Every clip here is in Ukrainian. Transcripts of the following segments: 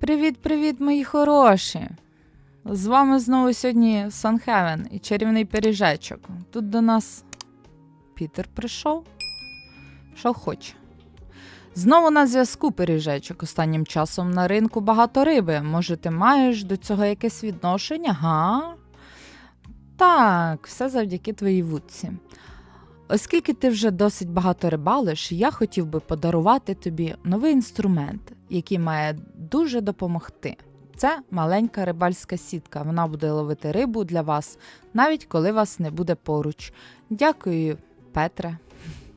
Привіт-привіт, мої хороші! З вами знову сьогодні Санхевен і чарівний пиріжечок. Тут до нас Пітер прийшов. Що хоче. Знову на зв'язку пиріжечок. Останнім часом на ринку багато риби. Може, ти маєш до цього якесь відношення? Га? Так, все завдяки твоїй вудці. Оскільки ти вже досить багато рибалиш, я хотів би подарувати тобі новий інструмент, який має дуже допомогти. Це маленька рибальська сітка. Вона буде ловити рибу для вас, навіть коли вас не буде поруч. Дякую, Петре,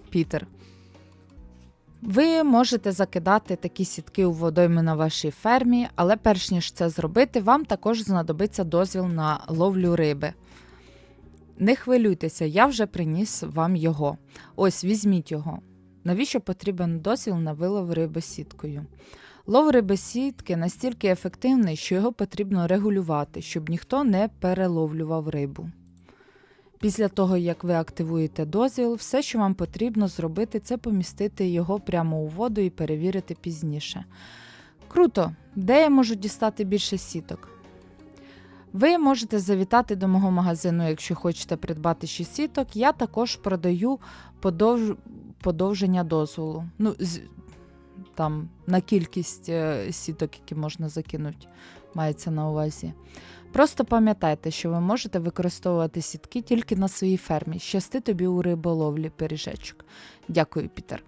Пітер. Ви можете закидати такі сітки у водойми на вашій фермі, але перш ніж це зробити, вам також знадобиться дозвіл на ловлю риби. Не хвилюйтеся, я вже приніс вам його. Ось візьміть його. Навіщо потрібен дозвіл на вилов риби сіткою? Лов риби сітки настільки ефективний, що його потрібно регулювати, щоб ніхто не переловлював рибу. Після того, як ви активуєте дозвіл, все, що вам потрібно зробити, це помістити його прямо у воду і перевірити пізніше. Круто! Де я можу дістати більше сіток? Ви можете завітати до мого магазину, якщо хочете придбати ще сіток. Я також продаю подовж... подовження дозволу. Ну, з... там на кількість е, сіток, які можна закинути, мається на увазі. Просто пам'ятайте, що ви можете використовувати сітки тільки на своїй фермі. Щасти тобі у риболовлі пиріжечок. Дякую, Пітер.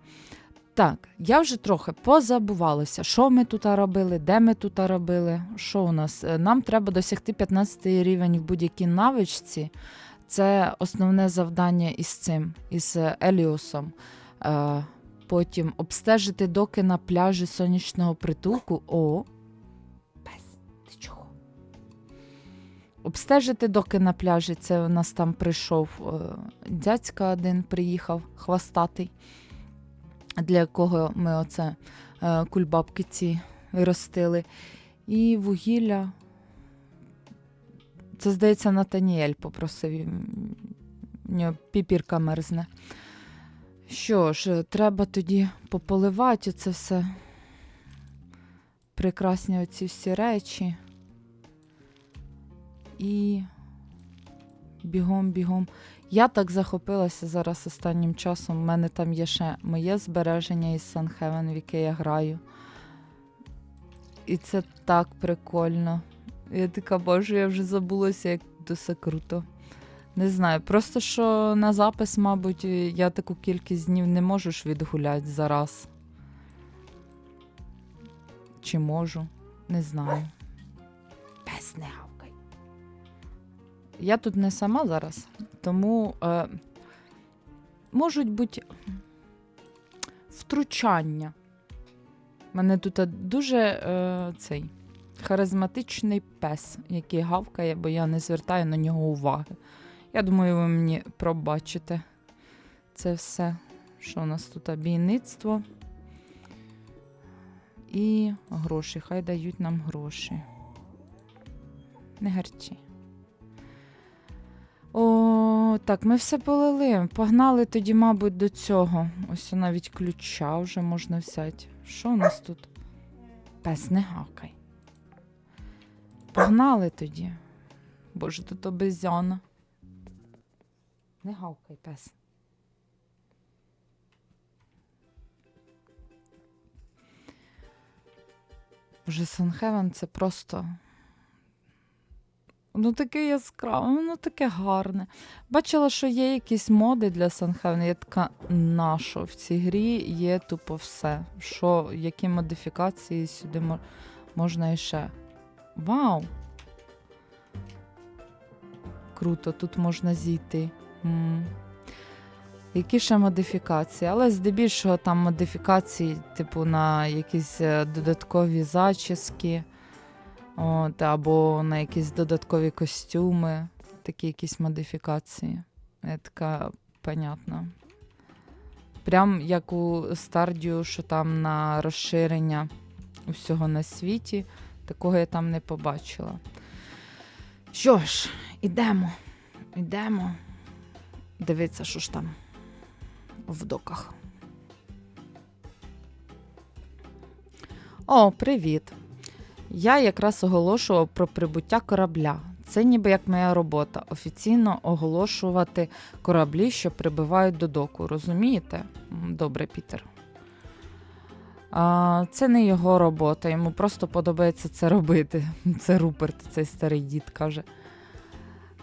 Так, я вже трохи позабувалася, що ми тут робили, де ми тут робили. Що у нас? Е, Нам треба досягти 15 рівень в будь-якій навичці. Це основне завдання із цим, із Еліосом. Е, потім обстежити доки на пляжі сонячного притулку. О, пес, ти чого? Обстежити доки на пляжі. Це у нас там прийшов е, дядька один, приїхав, хвостатий для якого ми оце е, кульбабки ці ростили. І вугілля. Це, здається, Натаніель попросив. У нього піпірка мерзне. Що ж, треба тоді пополивати це все. Прекрасні оці всі речі. І бігом, бігом. Я так захопилася зараз останнім часом. У мене там є ще моє збереження із Санхевен, в яке я граю. І це так прикольно. Я така, боже, я вже забулася, як все круто. Не знаю, просто що на запис, мабуть, я таку кількість днів не можу ж відгуляти зараз. Чи можу? Не знаю. Гавкай. Я тут не сама зараз, тому е, можуть бути втручання. У мене тут дуже е, цей харизматичний пес, який гавкає, бо я не звертаю на нього уваги. Я думаю, ви мені пробачите це все. Що у нас тут бійництво і гроші. Хай дають нам гроші. Не гарчі. О, так, ми все полили. Погнали тоді, мабуть, до цього. Ось навіть ключа вже можна взяти. Що у нас тут? Пес, не гакай. Погнали тоді. Боже, тут обезьяна. Не гавкай, пес. Боже, Санхевен це просто. Ну, таке яскраве, воно таке гарне. Бачила, що є якісь моди для Санхевен. Я така нащо в цій грі є тупо все. Що, які модифікації сюди можна іще. Вау! Круто, тут можна зійти. М. Які ще модифікації? Але здебільшого там модифікації, типу, на якісь е, додаткові зачіски. От, або на якісь додаткові костюми, такі якісь модифікації. Я така понятна. Прям як у Стардію, що там на розширення усього на світі, такого я там не побачила. Що ж, ідемо, ідемо. Дивіться, що ж там в доках. О, привіт! Я якраз оголошував про прибуття корабля. Це ніби як моя робота офіційно оголошувати кораблі, що прибувають до доку. Розумієте? Добре, Пітер. А, це не його робота, йому просто подобається це робити. Це Руперт, цей старий дід каже.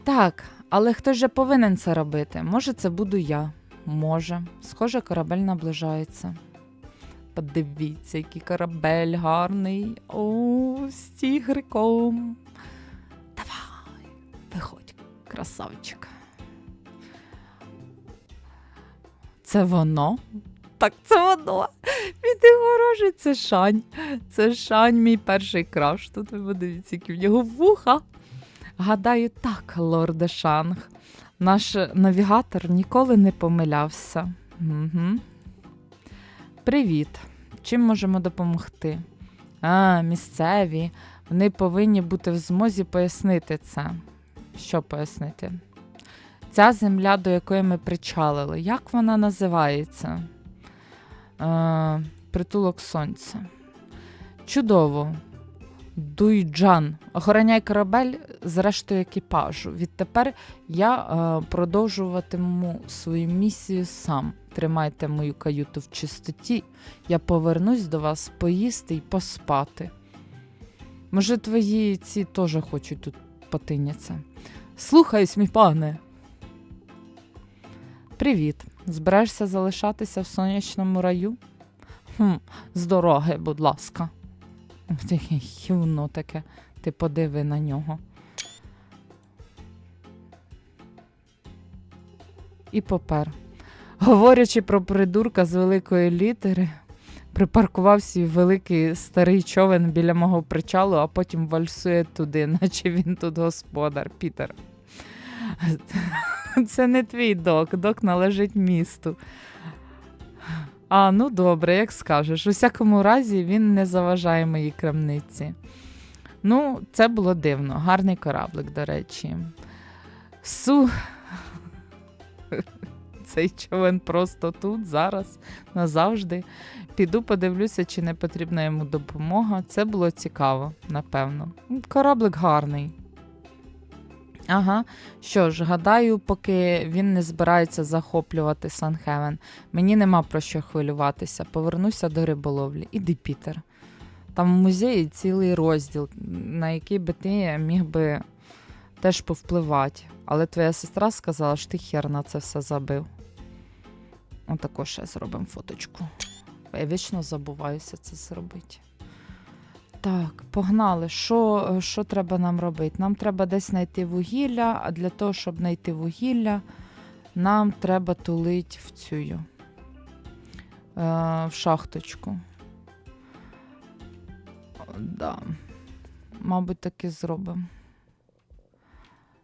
Так, але хто же повинен це робити? Може, це буду я. Може. Схоже, корабель наближається. Подивіться, який корабель гарний. О, з тігриком. Давай, виходь, красавчик. Це воно? Так, це воно. Він ти хороший, це Шань. Це Шань, мій перший краш. Тут ви подивіться, які в нього вуха. Гадаю, так, лорде Шанг. Наш навігатор ніколи не помилявся. Угу. Привіт. Чим можемо допомогти? А, місцеві. Вони повинні бути в змозі пояснити це. Що пояснити? Ця земля, до якої ми причалили, як вона називається? Е, притулок сонця. Чудово. Дуйджан. Охороняй корабель з рештою екіпажу. Відтепер я е, продовжуватиму свою місію сам. Тримайте мою каюту в чистоті. Я повернусь до вас поїсти і поспати. Може, твої ці теж хочуть тут потиняться. Слухаюсь, мій пане. Привіт. Збираєшся залишатися в сонячному раю? Хм, з дороги, будь ласка. Таке хівно таке. Ти подиви на нього. І попер. Говорячи про придурка з великої літери, припаркував свій великий старий човен біля мого причалу, а потім вальсує туди, наче він тут господар, Пітер. Це не твій док, док належить місту. А, ну добре, як скажеш. У всякому разі, він не заважає моїй крамниці. Ну, це було дивно. Гарний кораблик, до речі. Су. Цей човен просто тут, зараз, назавжди. Піду подивлюся, чи не потрібна йому допомога. Це було цікаво, напевно. Кораблик гарний. Ага, що ж, гадаю, поки він не збирається захоплювати Санхевен, мені нема про що хвилюватися. Повернуся до риболовлі. Іди, Пітер. Там в музеї цілий розділ, на який би ти міг би теж повпливати. Але твоя сестра сказала, що ти хер на це все забив. Отако ще зробимо фоточку. Я вічно забуваюся це зробити. Так, погнали. Що, е, що треба нам робити? Нам треба десь знайти вугілля, а для того, щоб знайти вугілля, нам треба тулити в цю е, в шахточку. Да. Мабуть, так і зробимо.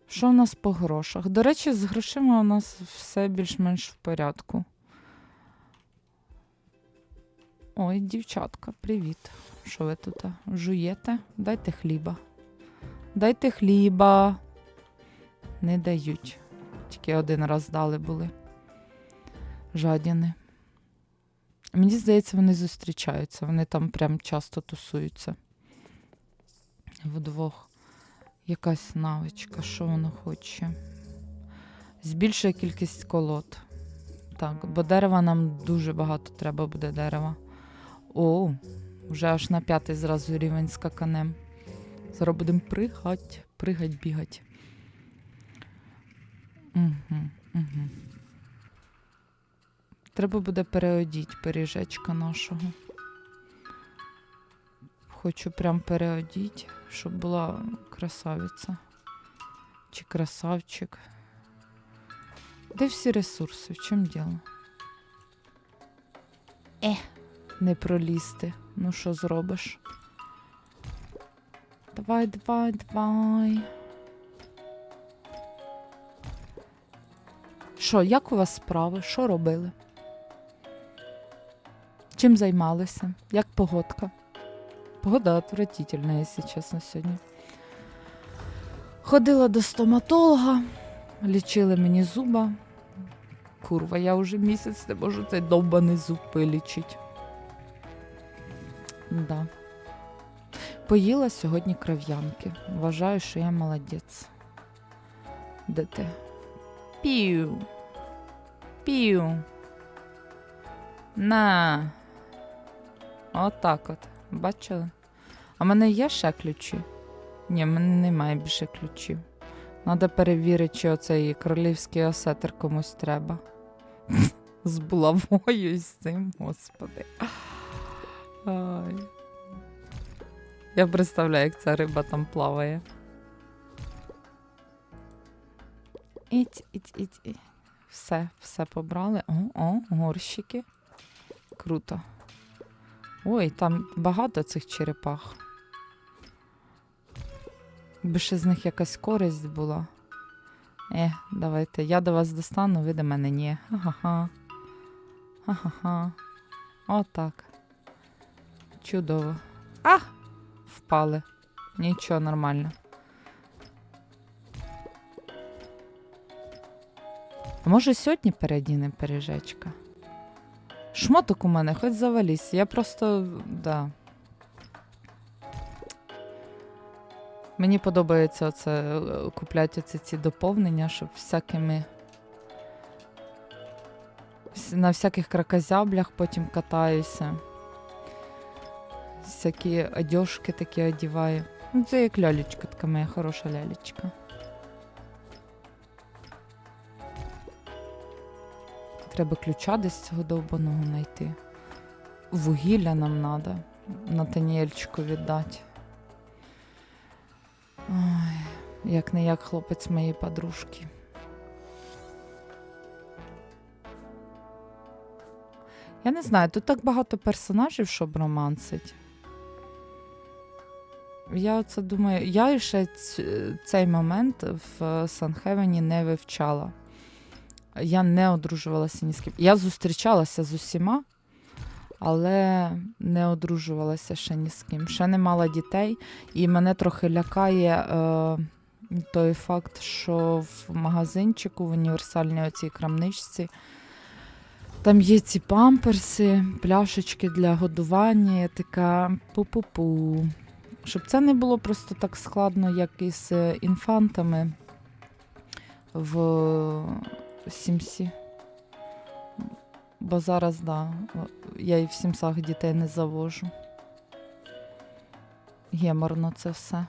Що у нас по грошах? До речі, з грошима у нас все більш-менш в порядку. Ой, дівчатка, привіт. Що ви тут жуєте? Дайте хліба. Дайте хліба. Не дають. Тільки один раз дали були. Жадіни. Мені здається, вони зустрічаються. Вони там прям часто тусуються. Вдвох. Якась навичка, що воно хоче? Збільшує кількість колод. Так, бо дерева нам дуже багато треба буде дерева. О, вже аж на п'ятий зразу рівень скаканем. Зараз будемо пригать, пригать, бігать. Угу, угу. Треба буде переодіть пиріжечка нашого. Хочу прям переодіть, щоб була красавиця. Чи красавчик. Де всі ресурси? В чому діло? Е, не пролізти. Ну, що зробиш? Давай, давай, давай. Що, як у вас справи? Що робили? Чим займалися? Як погодка? Погода отвратительна, якщо чесно, сьогодні. Ходила до стоматолога, лічили мені зуба. Курва, я вже місяць не можу цей довбаний зуб вилічити. Да. Поїла сьогодні кров'янки. Вважаю, що я молодець. Де ти? Пів. Пів. На. Отак от. Бачили? А в мене є ще ключі? Ні, в мене немає більше ключів. Надо перевірити, чи оцей королівський осетр комусь треба. З булавою з цим, господи. Ай. Я представляю, як ця риба там плаває. Іть, іть, іть. Все, все побрали. О, о, горщики. Круто. Ой, там багато цих черепах. Би ще з них якась користь була. Е, давайте. Я до вас достану, ви до мене ні. Ха-ха-ха. Ха-ха-ха. Отак. Чудово. А! Впали. Нічого, нормально. А може сьогодні передіне пережечка? Шмоток у мене, хоч завались. Я просто. да. Мені подобається оце е, купляти оці ці доповнення, щоб всякими. На всяких кракозяблях потім катаюся. Всякі одежки такі одіваю. Ну, це як лялечка, така моя хороша лялечка. Треба ключа десь цього довбаного знайти. Вугілля нам треба Натаніельчику віддати. Ой, як не як хлопець моєї подружки. Я не знаю, тут так багато персонажів, щоб романсить. Я оце думаю, я ще цей момент в Санхевені не вивчала. Я не одружувалася ні з ким. Я зустрічалася з усіма, але не одружувалася ще ні з ким. Ще не мала дітей, і мене трохи лякає е, той факт, що в магазинчику, в універсальній оцій крамничці, там є ці памперси, пляшечки для годування. Я така пу-пу-пу. Щоб це не було просто так складно, як із е, інфантами в Сімсі. Бо зараз, да, я і в Сімсах дітей не завожу. Геморно це все.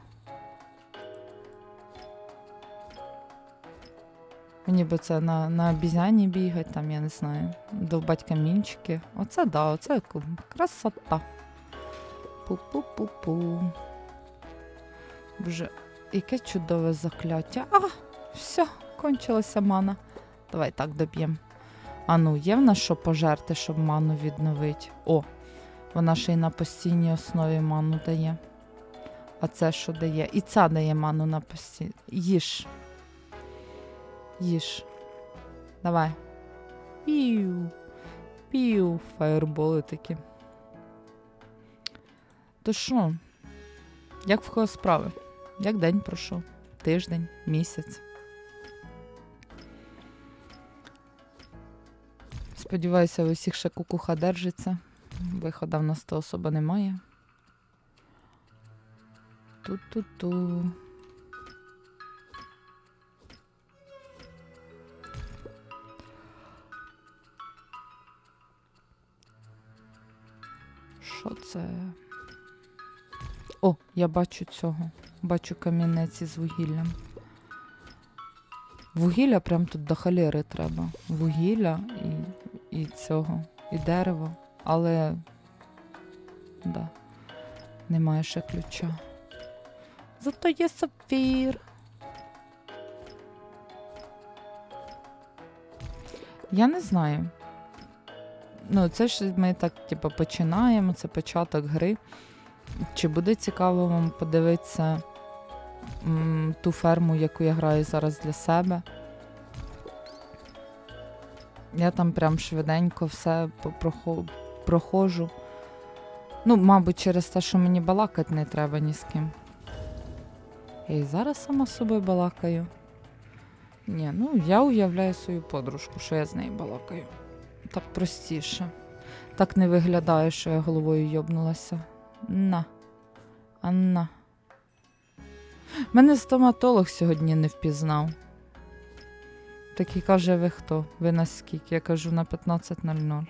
Мені би це на, на обізяні бігати, там, я не знаю, довбать камінчики. Оце да, оце красота. Пу-пу-пу-пу. Боже, яке чудове закляття. А, все, кончилася мана. Давай так доб'ємо. А ну, є в нас що пожерти, щоб ману відновити? О, вона ще й на постійній основі ману дає. А це що дає? І ця дає ману на постійній. Їж. Їж. Давай. Пів. Пів. Фаєрболи такі. То що? Як в кого справи? Як день пройшов? Тиждень, місяць. Сподіваюся, у всіх ще кукуха держиться. Виходу в нас то особа немає. Ту-ту-ту. Що це? О, я бачу цього. Бачу камінець із вугіллям. Вугілля прям тут до холєри треба. Вугілля і, і цього, і дерево. Але да, немає ще ключа. Зато є сапфір. Я не знаю. Ну, це ж ми так, типу, починаємо, це початок гри. Чи буде цікаво вам подивитися м, ту ферму, яку я граю зараз для себе? Я там прям швиденько все по- прохо- проходжу. Ну, мабуть, через те, що мені балакати не треба ні з ким. Я і зараз сама з собою балакаю. Ні, ну я уявляю свою подружку, що я з нею балакаю. Так простіше. Так не виглядає, що я головою йобнулася. На. Анна. Мене стоматолог сьогодні не впізнав. Такий каже, ви хто? Ви на скільки? Я кажу на 15.00.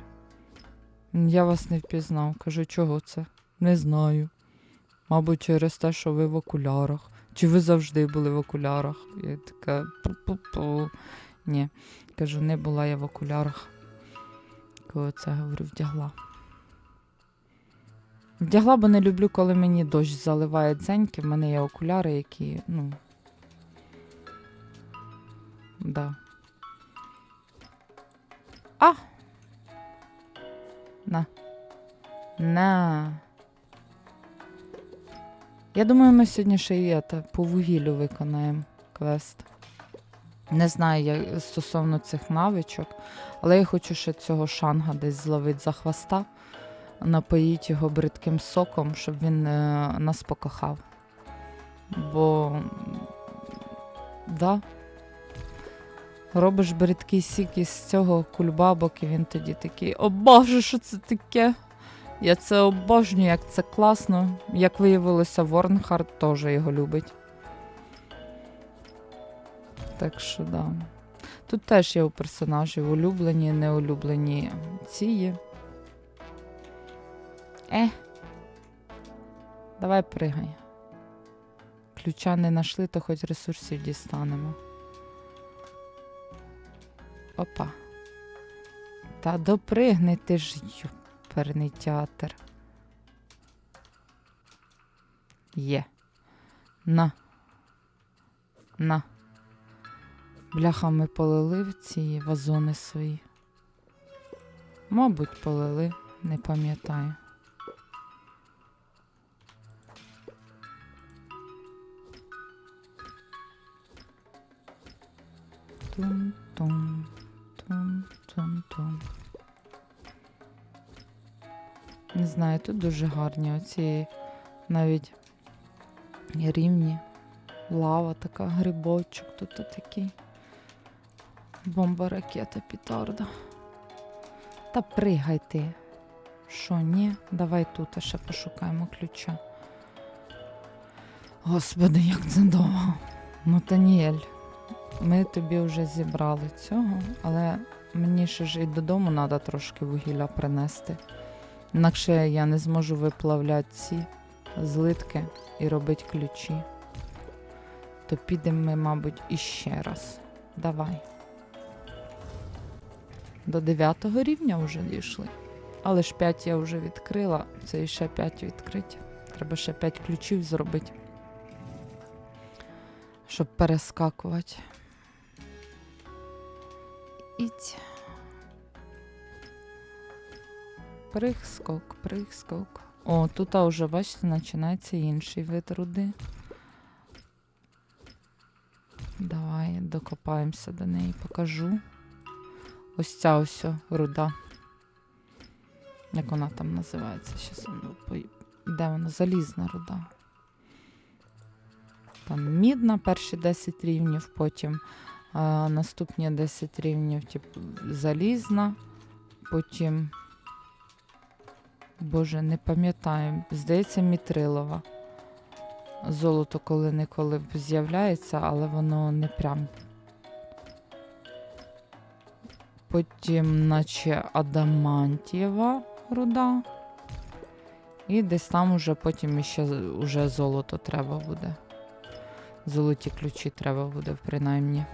Я вас не впізнав. Кажу, чого це? Не знаю. Мабуть, через те, що ви в окулярах. Чи ви завжди були в окулярах? Я така пу-пу-пу. Ні. Кажу, не була я в окулярах. Коли це говорю, вдягла. Вдягла, бо не люблю, коли мені дощ заливає дзеньки. В мене є окуляри, які, ну. Да. А! На. На. Я думаю, ми сьогодні ще і ета, по вугіллю виконаємо квест. Не знаю як стосовно цих навичок, але я хочу ще цього шанга десь зловити за хвоста, напоїть його бридким соком, щоб він е, нас покохав. Бо да, робиш бридкий сік із цього кульбабок, і він тоді такий, о боже, що це таке? Я це обожнюю, як це класно. Як виявилося, Ворнхард теж його любить. Так що да. Тут теж є у персонажів улюблені, неулюблені ці є. Е. Давай пригай. Ключа не знайшли, то хоч ресурсів дістанемо. Опа. Та допригни ти ж, юперний театр. Є. На. На. Бляха, ми полили в ці вазони свої. Мабуть, полили, не пам'ятаю. Тум-тум, тум-тум-тум. Не знаю, тут дуже гарні оці навіть рівні. Лава така, грибочок тут такий. Бомба, ракета, пітарда. Та пригай ти. Що, ні? Давай тут ще пошукаємо ключа. Господи, як це довго. Мотаніель, ми тобі вже зібрали цього, але мені ще ж і додому треба трошки вугілля принести. Інакше я не зможу виплавляти ці злитки і робити ключі. То підемо ми, мабуть, іще раз. Давай. До 9 рівня вже дійшли. Але ж 5 я вже відкрила, це ще 5 відкриті. Треба ще 5 ключів зробити. Щоб перескакувати. Іть. Прих-скок, прих-скок. О, тут вже, бачите, починається інший вид руди. Давай докопаємося до неї, покажу. Ось ця ось руда. Як вона там називається? Щас, Де вона? Залізна руда. Там мідна перші 10 рівнів, потім а, наступні 10 рівнів, типу, залізна, потім. Боже, не пам'ятаю. Здається, мітрилова. Золото коли-неколи з'являється, але воно не прям. Потім, наче адамантієва руда. І десь там уже потім іще з- уже золото треба буде. Золоті ключі треба буде, принаймні.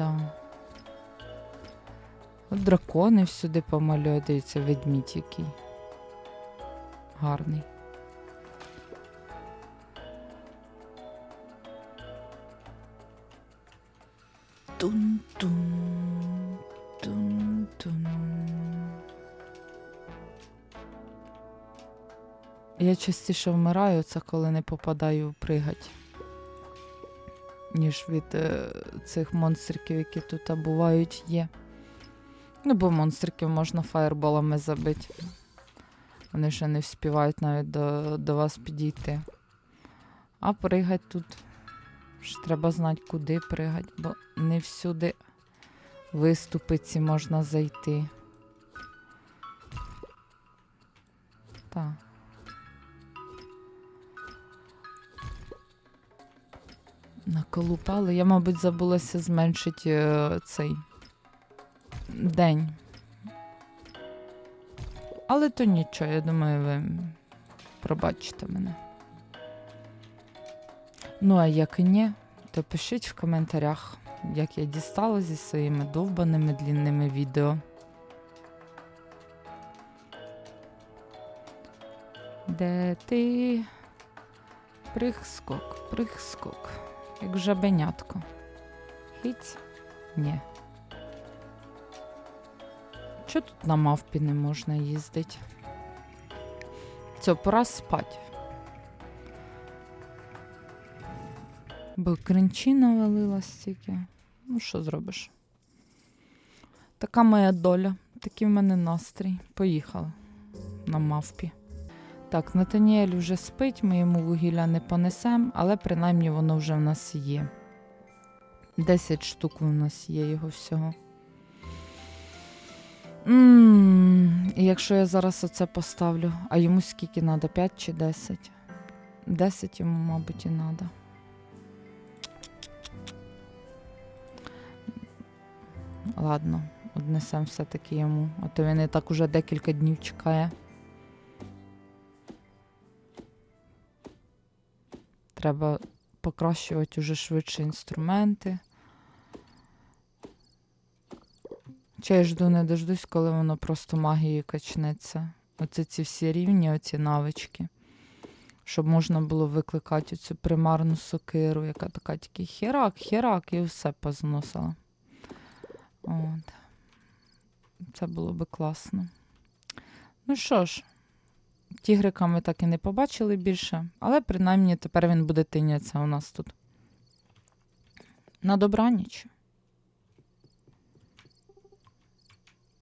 Да. От дракони всюди дивіться, ведмідь який. Гарний. Тун-тун, тун-тун. Я частіше вмираю, це коли не попадаю в пригать, ніж від е, цих монстриків, які тут бувають, є. Ну, бо монстриків можна фаєрболами забити. Вони ще не вспівають навіть до, до вас підійти. А пригать тут. ж Треба знати, куди пригать, бо не всюди виступи ці можна зайти. Наколупали. Я, мабуть, забулася зменшити е, цей день. Але то нічого, я думаю, ви пробачите мене. Ну, а як і ні, то пишіть в коментарях, як я дістала зі своїми довбаними длінними відео. Де ти? Прихскок, прихскок. Як жабенятко. Хіць? Ні. Чого тут на мавпі не можна їздити? Це пора спать. Бо кринчі навалилась стільки. Ну, що зробиш? Така моя доля, такий в мене настрій. Поїхали на мавпі. Так, Натаніель вже спить, ми йому вугілля не понесемо, але принаймні воно вже в нас є. 10 штук у нас є його всього. м І якщо я зараз оце поставлю, а йому скільки треба? 5 чи 10? 10 йому, мабуть, і треба. Ладно, однесемо все-таки йому, а то він і так уже декілька днів чекає. Треба покращувати уже швидше інструменти. Чи я жду не дождусь, коли воно просто магією качнеться. Оце ці всі рівні, оці навички. Щоб можна було викликати цю примарну сокиру, яка така тільки херак, і все позносила. От. Це було би класно. Ну що ж, тігрика ми так і не побачили більше, але принаймні тепер він буде тинятися у нас тут. На добраніч.